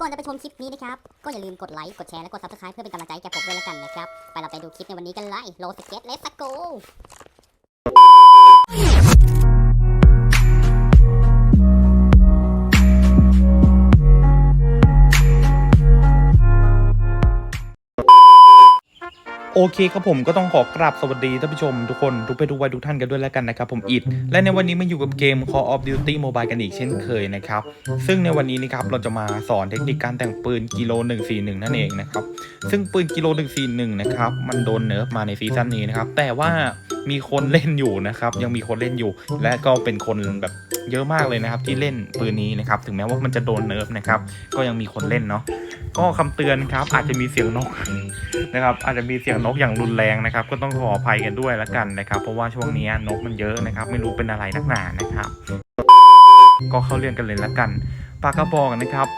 ก่อนจะไปชมคลิปนี้นะครับ ก็อย่าลืมกดไลค์ กดแชร์ และกด subscribe เพื่อเป็นกำลังใจให้แก่ผมด้วยแล้วกันนะครับ ไปเราไปดูคลิปในวันนี้กันเลยโลสเก็ตเลสโก โอเคครับผมก็ต้องขอกราบสวัสดีท่านผู้ชมทุกคนทุกเพศทุกวัยทุกท่านกันด้วยแล้วกันนะครับผมอิดและในวันนี้มาอยู่กับเกม Call of Duty Mobile กันอีกเช่นเคยนะครับ ซึ่งในวันนี้นะครับเราจะมาสอนเทคนิคการแต่งปืนกิโล 141 นั่นเองนะครับ ซึ่งปืนกิโล 141 นะครับมันโดนเนิร์ฟมาในซีซั่นนี้นะครับ แต่ว่ามีคนเล่นอยู่นะครับยังมีคนเล่นอยู่ และก็เป็นคนแบบเยอะมากเลยนะครับที่เล่นปืนนี้นะครับถึงแม้ว่ามันจะโดนเนิร์ฟนะครับก็ยังมีคนเล่นเนาะก็คำเตือนครับอาจจะมีเสียงนก นะครับอาจจะมีเสียงนกอย่างรุนแรงนะครับ ก็ต้องขออภัยกันด้วยละกันนะครับ เพราะว่าช่วงนี้นกมันเยอะนะครับ ไม่รู้เป็นอะไรนักหนานะครับ ก็เข้าเรื่องกันเลยละกันปากกระบอกนะครับ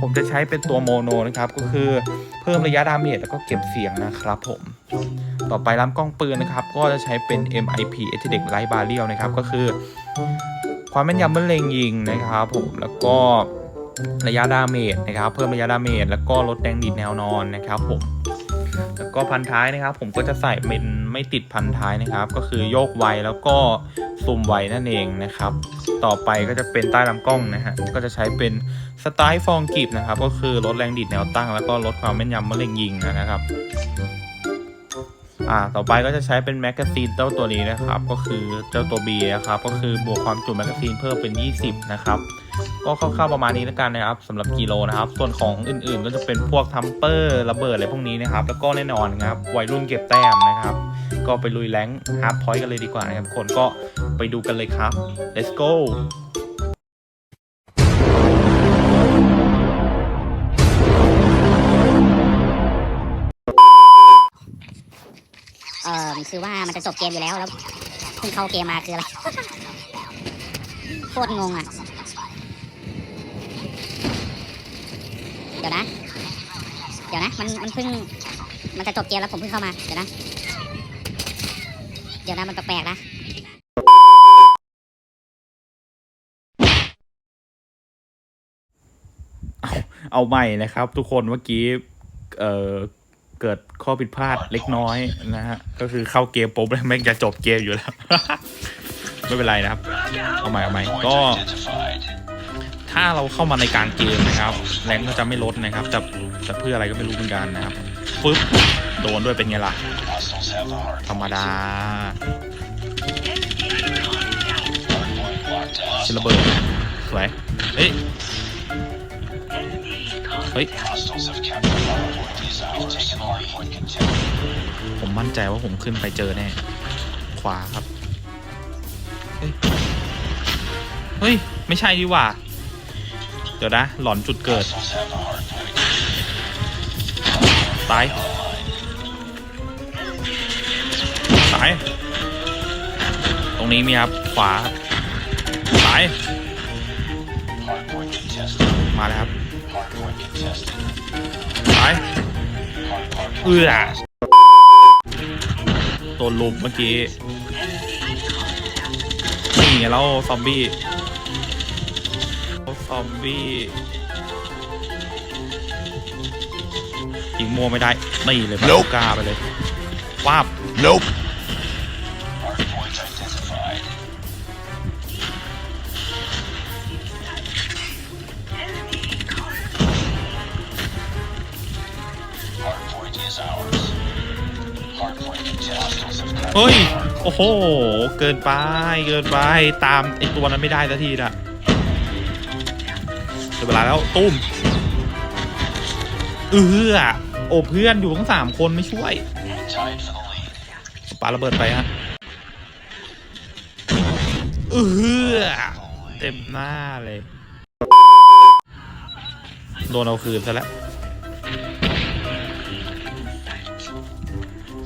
ผมจะใช้เป็นตัวโมโนนะครับ ก็คือเพิ่มระยะดาเมจแล้วก็เก็บเสียงนะครับผม ต่อไปลำกล้องปืนนะครับ ก็จะใช้เป็น MIP e t d e c Light Barrel นะครับ ก็คือ ความแม่นยำเมื่อเล็งยิงนะครับ ผมแล้วก็ระยะดาเมจนะครับ เพิ่มระยะดาเมจแล้วก็ลดแรงดีดแนวนอนนะครับผม แล้วก็พันท้ายนะครับ ผมก็จะใส่เป็นไม่ติดพันท้ายนะครับ ก็คือโยกไวแล้วก็ซูมไวนั่นเองนะครับ ต่อไปก็จะเป็นใต้ลำกล้องนะฮะก็จะใช้เป็นสไตล์ฟองกีบนะครับ ก็คือลดแรงดีดแนวตั้ง แล้วก็ลดความแม่นยำเมื่อเล็งยิงนะครับอ่าต่อไปก็จะใช้เป็นแมกกาซีนเจ้าตัวนี้นะครับ ก็คือเจ้าตัว B นะครับก็คือบวกความจุแมกกาซีนเพิ่มเป็น 20 นะครับ ก็คร่าวๆประมาณนี้แล้วกันนะครับสำหรับกิโลนะครับ ส่วนของอื่นๆ ก็จะเป็นพวกทัมเปอร์ระเบิดอะไรพวกนี้นะครับ แล้วก็แน่นอนครับวัยรุ่นเก็บแต้มนะครับ ก็ไปลุยแรงฮาร์ดพอยต์กันเลยดีกว่านะครับคนก็ไปดูกันเลยครับ let's go เอ่อคือว่ามันจะจบเกมอยู่แล้วแล้วเพิ่งเข้าเกมมาคืออะไรโคตรงงอะ เดี๋ยวนะ เดี๋ยวนะ มันมันเพิ่ง มันจะจบเกมแล้วผมเพิ่งเข้ามา เดี๋ยวนะ เดี๋ยวนะมันแปลกๆนะเอาใหม่นะครับ ทุกคนเมื่อกี้ เอ่อ เกิดข้อผิดพลาดเล็กน้อยนะฮะ ก็คือเข้าเกมปุ๊บแล้วแม่งจะจบเกมอยู่แล้ว ไม่เป็นไรนะครับ เอาใหม่เอาใหม่ก็ ถ้าเราเข้ามาในกลารเกมนะครับแรงก็จะไม่ลดนะครับจะจะเพื่ออะไรก็ไม่รู้เหมือนกันนะครับปึ๊บโดนด้วยเป็นไงล่ะ ธรรมดาชิระเบิดสวยเฮ้ยเฮ้ยผมมั่นใจว่าผมขึ้นไปเจอแน่ ขวาครับ เฮ้ยเฮ้ยไม่ใช่ดีกว่า เดี๋ยวนะ หลอนจุดเกิด ตาย ตาย ตรงนี้มีครับ ขวาครับตาย มาแล้วครับตายเอื้อตัวลุมเมื่อกี้นี่ไงแล้วซอมบี้ ซอมบี้ยิงมัวไม่ได้นี่เลยบาลูก้าไปเลยว้าบ Nope. เฮ้ย โอ้โห เกินไป เกินไป ตามไอตัวนั้นไม่ได้สักทีน่ะ เดี๋ยวเวลาแล้วตุ้มเออโอ้เพื่อนอยู่ทั้งสามคนไม่ช่วยปาระเบิดไปฮะเออเต็มหน้าเลย โดนเอาคืนซะแล้ว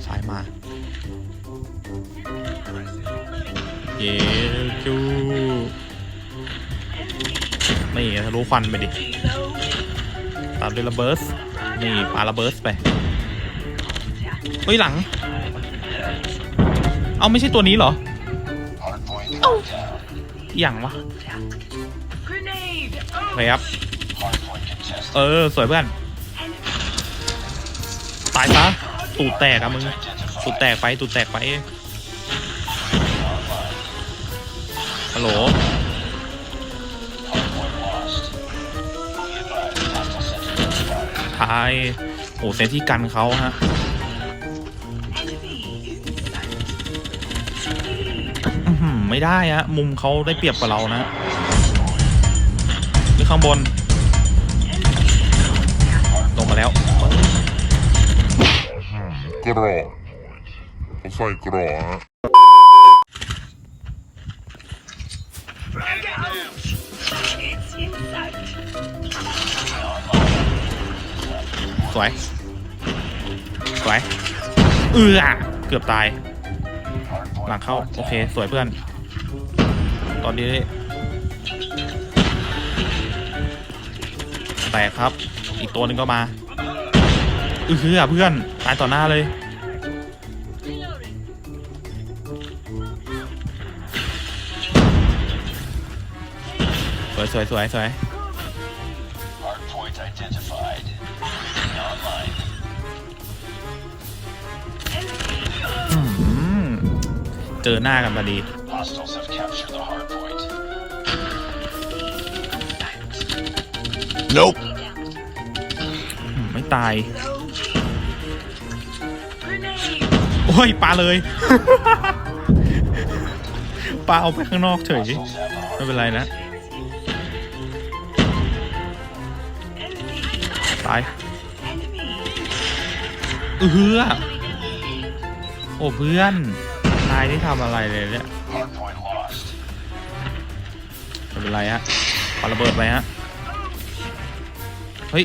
สายมาเยจู นี่ทะลุควันไปดิตามด้วยระเบิดนี่ปาระเบิดไปเฮ้ยหลัง เอาไม่ใช่ตัวนี้เหรอ เอ้าอย่างวะ Grenade! ไปครับ เออ สวยเพื่อน ตายซะตูดแตกอะมึง ตูดแตกไป ตูดแตกไปฮัลโหลายโอ้เซนที่กันเขาฮะไม่ได้ฮะมุมเขาได้เปรียบกว่าเรานะนี่ข้างบน ลงมาแล้วกรอกเขาใส่กรอกฮะ สวย สวย เอือเกือบตาย หลังเข้า โอเค สวยเพื่อน ตอนนี้ แตกครับ อีกตัวหนึ่งก็มา เอือเพื่อน ตายต่อหน้าเลย สวยสวยสวยสวย เจอหน้ากันพอดี Hostiles have captured the hardpoint. Nope อืมไม่ตาย โอ้ยปลาเลยปลาเอาไปข้างนอกเฉย Hostiles have the ไม่เป็นไรนะ ตายเออโอ้เพื่อน นายได้ทำอะไรเลยเนี่ยไม่เป็นไรฮะปาระเบิดไปฮะ เฮ้ย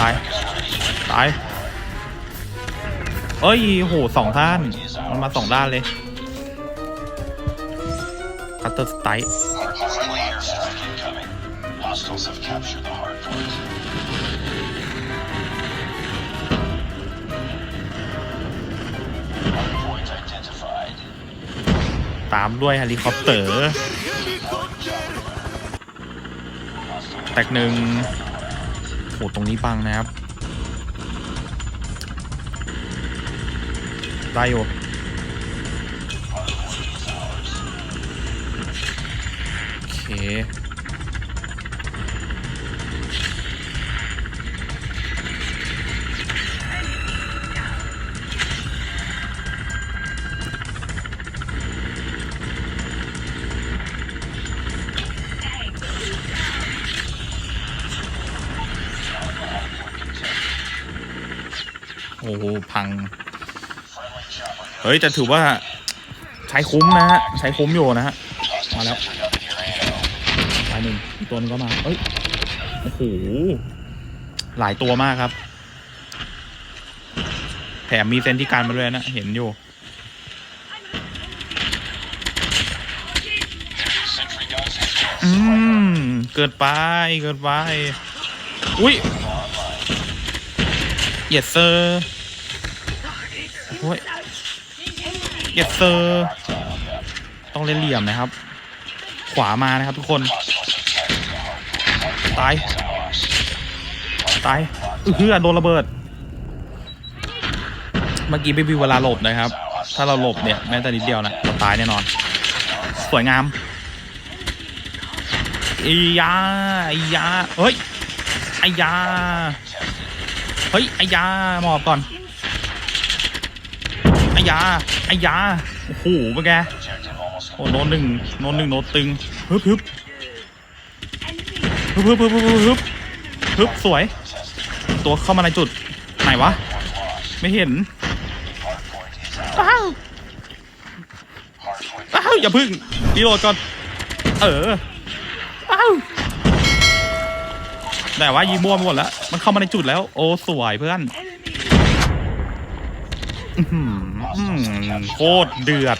ตาย ตาย เอ้ย โหสองด้าน มันมาสองด้านเลยคัตเตอร์สไต Friendly ตามด้วยเฮลิคอปเตอร์ แตกหนึ่งโหตรงนี้บังนะครับ ได้อยู่โอเค โอ้โหพัง เฮ้ยแต่ถือว่าใช้คุ้มนะฮะใช้คุ้มอยู่นะฮะมาแล้วตาหนึ่งตัวนึงก็มาเอ้ยโอ้โหหลายตัวมากครับแถมมีเซนที่การมาด้วยนะ เห็นอยู่ อืม เกิดไป เกิดไป อุ้ย เยสเซอร์โอ้ยเยสเซอร์ต้องเล่นเหลี่ยมนะครับ ขวามานะครับทุกคน ตาย ตายอือคือโดนระเบิด เมื่อกี้ไม่มีเวลาหลบนะครับ ถ้าเราหลบเนี่ยแม้แต่นิดเดียวนะเราตายแน่นอน สวยงามอียาไอยาเฮ้ยไอยา เฮ้ยไอยาหมอบก่อนไอยาไอยาโอ้โหเป็นไงโอ้โนนหนึ่งโนนหนึ่งโนตตึงฮึบฮึบฮึบฮึบฮึบฮึบฮึบฮึบสวย ตัวเข้ามาในจุด ไหนวะ ไม่เห็นอ้าวอ้าวอย่าพึ่งรีโหลดก่อน เอออ้าว แต่ว่ายีมั่วหมดแล้ว มันเข้ามาในจุดแล้ว โอ้สวยเพื่อนอื้อหืออื้อหือโคตรเดือด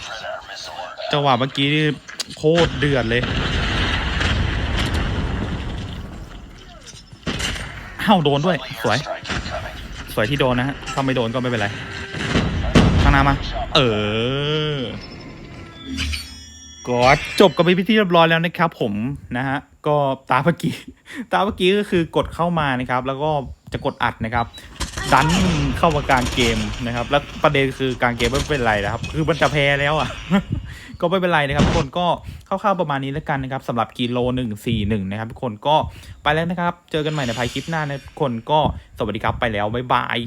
จังหวะเมื่อกี้นี่โคตรเดือดเลยอ้าวโดนด้วย สวย สวยที่โดนนะฮะถ้าไม่โดนก็ไม่เป็นไร ข้างหน้ามา เออ ก็จบกันไปพิธีเรียบร้อยแล้วนะครับผมนะฮะก็ตาเมื่อกี้ตาเมื่อกี้ก็คือกดเข้ามานะครับ แล้วก็จะกดอัดนะครับ ดันเข้ามากลางเกมนะครับ แล้วประเด็นคือกลางเกมไม่เป็นไรนะครับ คือมันจะแพ้แล้วอะ ก็ไม่เป็นไรนะครับทุกคนก็คร่าวๆประมาณนี้แล้วกันนะครับสำหรับกิโลหนึ่งสี่หนึ่งนะครับทุกคนก็ไปแล้วนะครับ เจอกันใหม่ในภายคลิปหน้านะทุกคนก็สวัสดีครับไปแล้วบ๊ายบาย